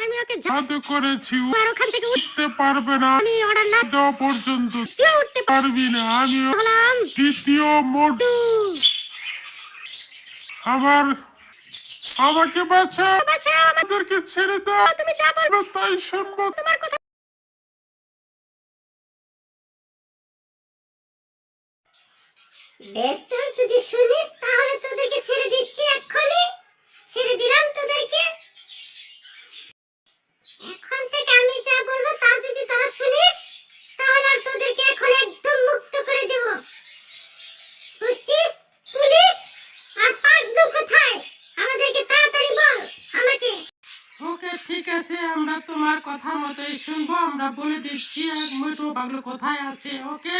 আমি ওকে জাদু করেছি আর ওখান থেকে উঠতে পারবে না। আমি অর্ডার না দেওয়া পর্যন্ত উঠতে পারবি না আমি হলাম। দ্বিতীয় মোটু আবার আমাকে বাঁচাও বাঁচাও আমাদেরকে ছেড়ে দাও। তুমি যা বলবে তাই শুনব। তোমার কথা বেশ ওকে, ঠিক আছে, আমরা তোমার কথা মতোই শুনব, আমরা বলে দিচ্ছি, এক মুঠো পাগলু কোথায় আছে, ওকে?